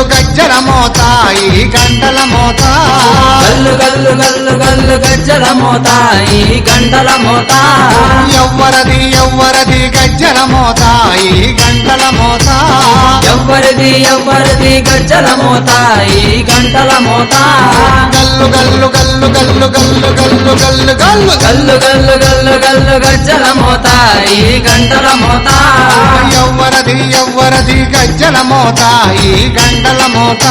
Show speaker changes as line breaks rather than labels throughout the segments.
కళ్ళు గజ్జల మోతాయి గంటల మోతా. కళ్ళు కళ్ళు కళ్ళు కళ్ళు గజ్జల మోతాయి గంటల మోతా.
ఎవ్వరది ఎవ్వరది గజ్జల మోతాయి గంటల మోతా.
ఎవ్వరిది ఎవ్వరిది గజ్జల మోత ఈ గంటల మోత
గల్లు గల్లు గల్లు గల్లు గల్లు గల్లు గల్లు గల్లు.
గల్లు గల్లు గల్లు గల్లు గజ్జల మోత ఈ గంటల మోత
ఎవ్వరది ఎవ్వరది గజ్జల మోత ఈ గంటల మోత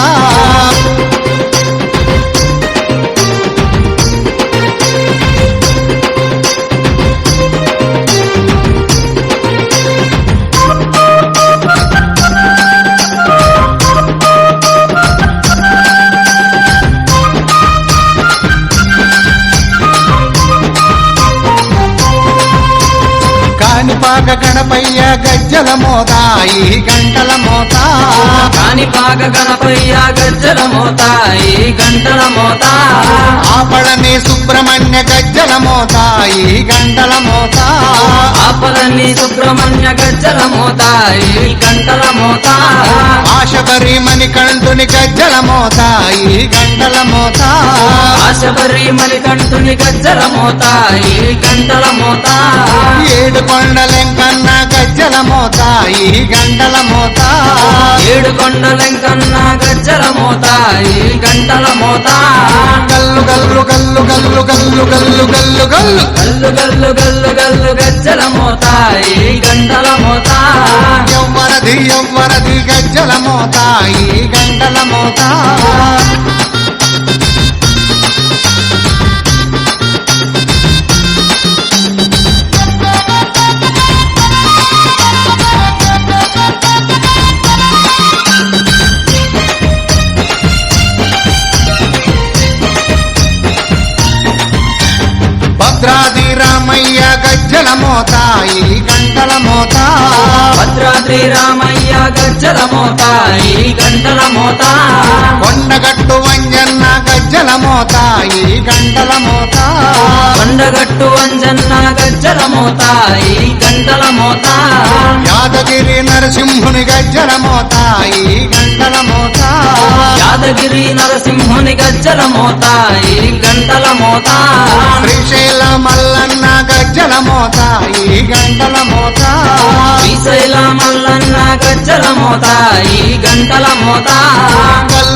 కానిపాక గణపయ్య గజ్జల మోత ఈ గంటల మోత.
కాణిపాక గణపయ్య గజ్జల మోత ఈ గంటల మోత.
ఆపడని సుబ్రహ్మణ్య గజ్జల మోత ఈ గంటల మోత.
ఆపలని సుబ్రహ్మణ్య గజ్జల మోత ఈ గంటల మోత.
ఆశబరి మణికంఠుని గజ్జల మోత ఈ గంటల మోత.
ఆశబరి మణికంఠుని గజ్జల మోత ఈ గంటల మోత.
ఏడు కొండలెంకన్న గజ్జల మోత ఈ గంటల మోత.
ఏడు కొండలెంకన్న గజ్జల మోత ఈ గంటల మోత.
గల్లు గల్లు గల్లు గల్లు గల్లు గల్లు గల్లు. గల్లు
గల్లు గల్లు గల్లు గజ్జల మోత ఈ గంటల మోత.
ఎవ్వరది ఎవ్వరది గజ్జల మోత ఈ గంటల మోత. భద్రాద్రి రామయ్య గజ్జల మోతాయి గంటల మోతా
భద్రాద్రి రామయ్య గజ్జల మోతాయి గంటల మోతా
గంటల మోత
కొండగట్టు అంజన్న గజ్జల మోత ఈ గంటల మోత
యాదగిరి నరసింహుని గజ్జల మోత ఈ గంటల మోత
యాదగిరి నరసింహుని గజ్జల మోత ఈ గంటల మోత
శ్రీశైల మల్లన్న గజ్జల మోత ఈ గంటల మోత
శ్రీశైల మల్లన్న గజ్జల మోత ఈ గంటల మోత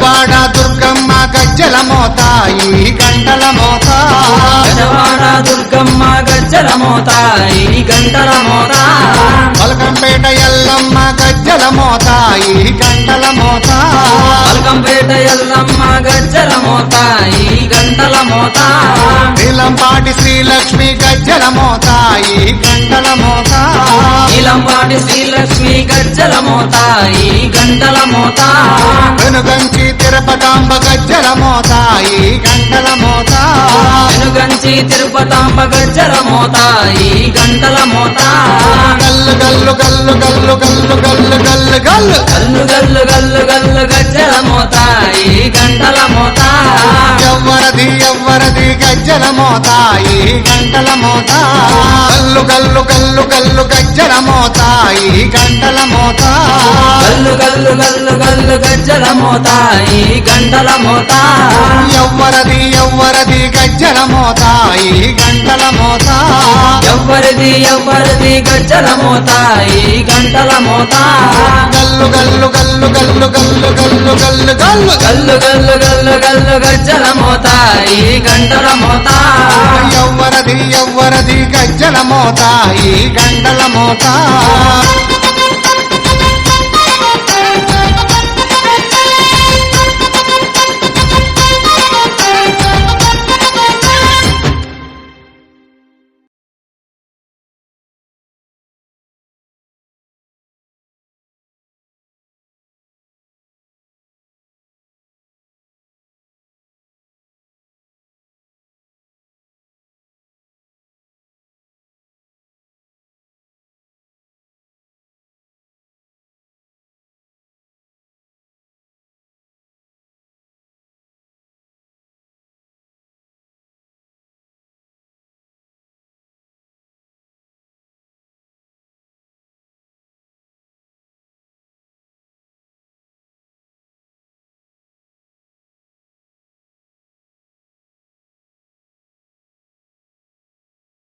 గజవాడ దుర్గమ్మ గజ్జల మోత ఈ గంటల మోత.
దుర్గమ్మ గజ్జల మోత ఈ గంటల మోత.
పలకంపేట ఎల్లమ్మ గజ్జల మోత ఈ గంటల మోత.
పలకంపేట ఎల్లమ్మ గజ్జల మోత ఈ గంటల మోత.
నీలంపాటి శ్రీలక్ష్మి గజ్జల మోత ఈ గంటల మోత.
నీలంపాటి శ్రీలక్ష్మి గజ్జల మోత ఈ గంటల మోత.
వెనుగంచి తిరుపతాంబ గజ్జల మోత ఈ గంటల మోత
వెనుగంచి తిరుపతాంబ గజ్జల మోత ఈ గంటల మోత
గల్లు గల్లు గల్లు గల్లు గల్లు గల్లు గల్లు గల్లు.
గల్లు గల్లు గల్లు గల్లు గజ్జల మోత ఈ గంటల మోత
ఎవ్వరది ఎవ్వరది గజ్జల మోత ఈ గంటల మోత కళ్ళు కళ్ళు కళ్ళు కళ్ళు గజ్జల మోతాయి గంటల మోతాయి.
కళ్ళు కళ్ళు కళ్ళు కళ్ళు గజ్జల మోతాయి గంటల మోత
ఎవ్వరది ఎవ్వరది గజ్జల మోతాయి గంటల మోతా
ఎవ్వరిది ఎవ్వరిది గజ్జల మోతాయి గంటల మోతాయి.
కళ్ళు కళ్ళు కళ్ళు కళ్ళు గల్లు గల్లు గల్లు గల్లు
గల్లు గల్లు గజ్జల మోతాయి గంటల మోత.
ఎవ్వరది ఎవ్వరది గజ్జల మోతాయి గంటల మోతా.